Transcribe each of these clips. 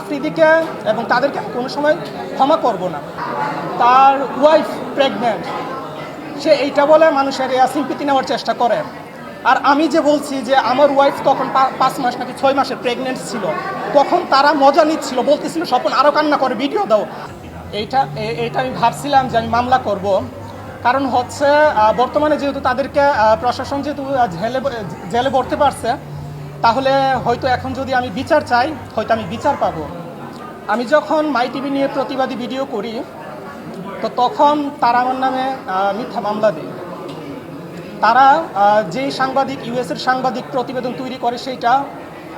আফ্রিদিকে এবং তাদেরকে আমি কোনো সময় ক্ষমা করব না। তার ওয়াইফ প্রেগনেন্ট সে এইটা বলে মানুষের সিম্পিতি নেওয়ার চেষ্টা করে। আর আমি যে বলছি যে আমার ওয়াইফ তখন পাঁচ মাস নাকি ছয় মাসের প্রেগনেন্ট ছিল তখন তারা মজা নিচ্ছিল, বলতেছিল, স্বপন আরও কান্না করে ভিডিও দাও। এইটা এইটা আমি ভাবছিলাম যে আমি মামলা করব। কারণ হচ্ছে বর্তমানে যেহেতু তাদেরকে প্রশাসন যেহেতু জেলে জেলে ভরতে পারছে তাহলে হয়তো এখন যদি আমি বিচার চাই, হয়তো আমি বিচার পাবো। আমি যখন মাই টিভি নিয়ে প্রতিবাদী ভিডিও করি, তো তখন তারা আমার নামে মিথ্যা মামলা দেয়। তারা যেই সাংবাদিক ইউএসের সাংবাদিক প্রতিবেদন তৈরি করে সেইটা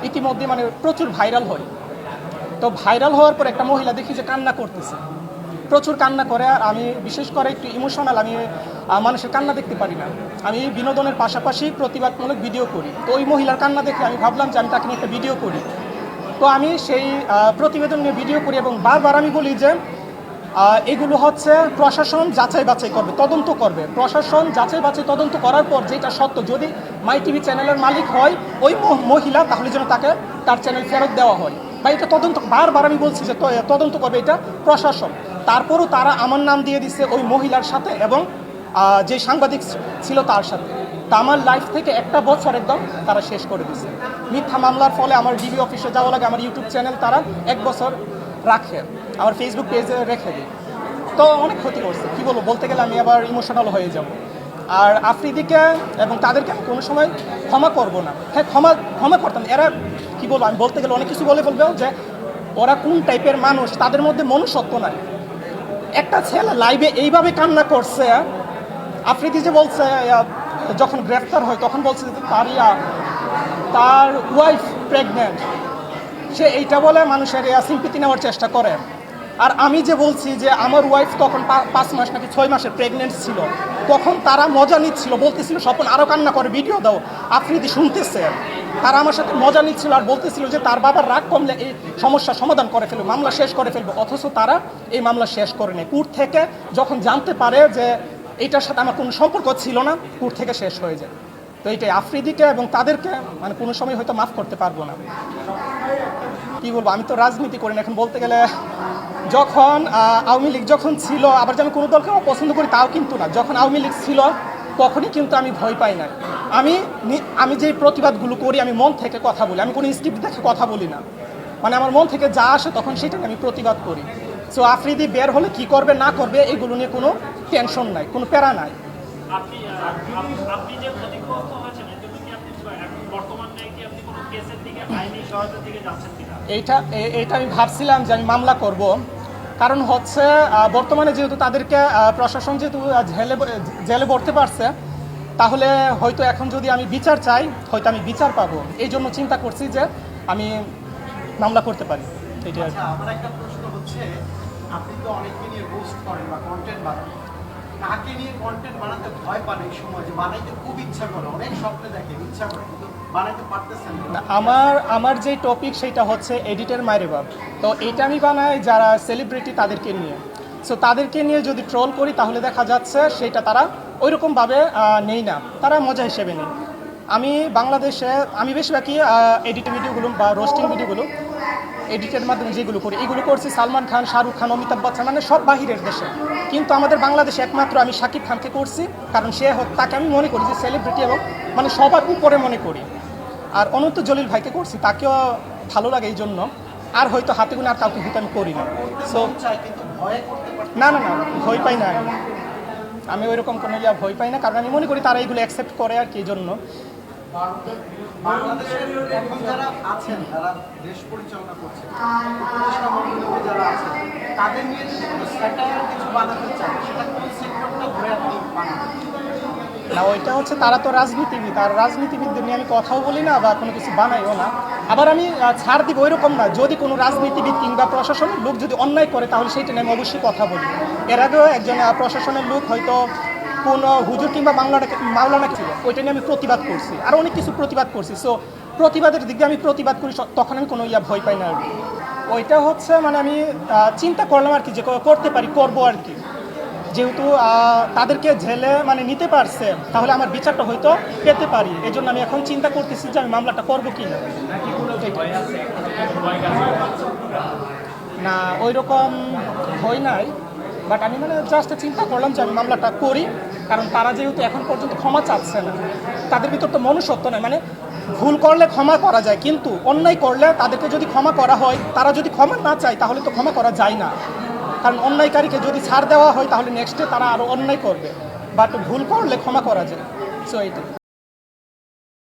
ইতিমধ্যে মানে প্রচুর ভাইরাল হয়। তো ভাইরাল হওয়ার পর একটা মহিলা দেখি যে কান্না করতেছে। প্রচুর কান্না করে আর আমি বিশেষ করে একটু ইমোশনাল আমি মানুষের কান্না দেখতে পারি না। আমি বিনোদনের পাশাপাশি প্রতিবাদমূলক ভিডিও করি। তো ওই মহিলার কান্না দেখে আমি ভাবলাম যে আমি তাকে নিয়ে একটা ভিডিও করি। তো আমি সেই প্রতিবেদন নিয়ে ভিডিও করি এবং বারবার আমি বলি যে এগুলো হচ্ছে প্রশাসন যাচাই বাছাই করবে, তদন্ত করবে। প্রশাসন যাচাই বাছাই তদন্ত করার পর যেটা সত্য, যদি মাই টিভি চ্যানেলের মালিক হয়, ওই মহ- মহিলা তাহলে যেন তাকে তার চ্যানেল ফেরত দেওয়া হয়। বা এটা তদন্ত, বারবার আমি বলছি যে তদন্ত করবে এটা প্রশাসন। তারপরও তারা আমার নাম দিয়ে দিচ্ছে ওই মহিলার সাথে এবং যে সাংবাদিক ছিল তার সাথে। তা আমার লাইফ থেকে একটা বছর একদম তারা শেষ করে দিছে। মিথ্যা মামলার ফলে আমার ডিবি অফিসে যাওয়া লাগে, আমার ইউটিউব চ্যানেল তারা এক বছর রাখে, আমার ফেসবুক পেজে রেখে দিই তো অনেক ক্ষতি করছে, কি বলব, বলতে গেলে আমি আবার ইমোশনাল হয়ে যাব। আর আফ্রিদিকে এবং তাদেরকে আমি কোনো সময় ক্ষমা করব না। হ্যাঁ ক্ষমা ক্ষমা করতাম। এরা, কি বলব, আমি বলতে গেলে অনেক কিছু বলে ফেলবেও যে, ওরা কোন টাইপের মানুষ, তাদের মধ্যে মনুষ্যত্ব নাই। একটা ছেলে লাইভে এইভাবে কান্না করছে আফ্রিদি যে বলছে যখন গ্রেফতার হয় তখন বলছে যে তার ইয়া, তার ওয়াইফ প্রেগনেন্ট সে এইটা বলে মানুষের সিম্পিতি নেওয়ার চেষ্টা করে। আর আমি যে বলছি যে আমার ওয়াইফ তখন পাঁচ মাস নাকি ছয় মাসের প্রেগনেন্ট ছিল তখন তারা মজা নিচ্ছিল বলতেছিল স্বপন আরও কান্না করে ভিডিও দাও। আফ্রিদি শুনতেছে। তারা আমার সাথে মজা নিচ্ছিল আর বলতেছিল যে তার বাবার রাগ কমলে এই সমস্যার সমাধান করে ফেলবে, মামলা শেষ করে ফেলবে। অথচ তারা এই মামলা শেষ করে নেয়। কোর্ট থেকে যখন জানতে পারে যে এটার সাথে আমার কোনো সম্পর্ক ছিল না কোর্ট থেকে শেষ হয়ে যায়। তো এইটাই আফ্রিদিকে এবং তাদেরকে মানে কোনো সময় হয়তো মাফ করতে পারব না। কি বলব, আমি তো রাজনীতি করি না। এখন বলতে গেলে যখন আওয়ামী লীগ যখন ছিল, আবার যে আমি কোনো দলকে অপছন্দ করি তাও কিন্তু না। যখন আওয়ামী লীগ ছিল তখনই কিন্তু আমি ভয় পাই না। আমি আমি যে প্রতিবাদগুলো করি আমি মন থেকে কথা বলি। আমি কোনো স্ক্রিপ্ট দেখে কথা বলি না। মানে আমার মন থেকে যা আসে তখন সেটা আমি প্রতিবাদ করি। সো আফ্রিদি বের হলে কি করবে না করবে এগুলো নিয়ে কোনো টেনশন নাই কোনো প্যারা নাই। এইটা এইটা আমি ভাবছিলাম যে আমি মামলা করব। কারণ হচ্ছে বর্তমানে যেহেতু তাদেরকে প্রশাসন যেহেতু জেলে জেলে ভরতে পারছে, তাহলে হয়তো এখন যদি আমি বিচার চাই, হয়তো আমি বিচার পাবো। এই জন্য চিন্তা করছি যে আমি মামলা করতে পারি। কি। আচ্ছা আমার একটা প্রশ্ন হচ্ছে, আপনি তো অনেককে নিয়ে পোস্ট করেন বা কন্টেন্ট বানান। কাকে নিয়ে কন্টেন্ট বানাতে ভয় পান এই সময় যে বানাইতে খুব ইচ্ছা করে। অনেক স্বপ্নে দেখে, ইচ্ছা করে, কিন্তু আমার আমার যে টপিক সেটা হচ্ছে এডিটের মায়ের বাপ। তো এটা আমি বানাই যারা সেলিব্রিটি তাদেরকে নিয়ে। সো তাদেরকে নিয়ে যদি ট্রোল করি, তাহলে দেখা যাচ্ছে সেটা তারা ওইরকমভাবে নেই না। তারা মজা হিসেবে নেই। আমি বাংলাদেশে, আমি বেশিরভাগই এডিট ভিডিওগুলো বা রোস্টিং ভিডিওগুলো এডিটের মাধ্যমে যেগুলো করি, এগুলো করছি সালমান খান, শাহরুখ খান, অমিতাভ বচ্চন মানে সব বাহিরের দেশে। কিন্তু আমাদের বাংলাদেশে একমাত্র আমি শাকিব খানকে করছি, কারণ সে তাকে আমি মনে করি যে সেলিব্রিটি এবং মানে সবার উপরে মনে করি। আর অনন্ত জলিল ভাইকে করছি, তাকেও ভালো লাগে এই জন্য। আর হয়তো হাতে গুনে আর কাউকে হয়তো আমি করি না। সো না না না, ভয় পাই না আমি। ওইরকম কোনো ভয় পাই না, কারণ আমি মনে করি তারা এগুলো অ্যাকসেপ্ট করে আর কি এই জন্য। বাংলাদেশের এখন যারা আছেন, যারা দেশ পরিচালনা করছেন যারা আছেন, তাদের নিয়ে যদি কোনো কিছু বানাতে সেটা কোন সেক্টরটা না, ওইটা হচ্ছে তারা তো রাজনীতিবিদ, আর রাজনীতিবিদদের নিয়ে আমি কথাও বলি না বা কোনো কিছু বানাইও না। আবার আমি ছাড় দিব ওইরকম না, যদি কোনো রাজনীতিবিদ কিংবা প্রশাসনের লোক যদি অন্যায় করে, তাহলে সেইটা নিয়ে আমি অবশ্যই কথা বলি। এর আগেও একজন প্রশাসনের লোক হয়তো কোনো হুজুর কিংবা মামলাটা মামলাটা ছিল? ওইটা নিয়ে আমি প্রতিবাদ করছি। আর অনেক কিছু প্রতিবাদ করছি। সো প্রতিবাদের দিক আমি প্রতিবাদ করি তখন আমি কোনো ইয়া ভয় পাই না আর কি। ওইটা হচ্ছে মানে আমি চিন্তা করলাম আর কি, যে করতে পারি, করব আর কি। যেহেতু তাদেরকে ঝেলে মানে নিতে পারছে, তাহলে আমার বিচারটা হয়তো পেতে পারি। এই জন্য আমি এখন চিন্তা করতেছি যে আমি মামলাটা করব কি না। না ওই রকম হয় নাই। বাট আমি মানে জাস্ট চিন্তা করলাম যে আমি মামলাটা করি। কারণ তারা যেহেতু এখন পর্যন্ত ক্ষমা চাচ্ছে না, তাদের ভিতর তো মনুষ্যত্ব নয় মানে ভুল করলে ক্ষমা করা যায়, কিন্তু অন্যায় করলে তাদেরকে যদি ক্ষমা করা হয়, তারা যদি ক্ষমা না চায়, তাহলে তো ক্ষমা করা যায় না। কারণ অন্যায়কারীকে যদি ছাড় দেওয়া হয়, তাহলে নেক্সটে তারা আরও অন্যায় করবে। বাট ভুল করলে ক্ষমা করা যায়। সো এইটাই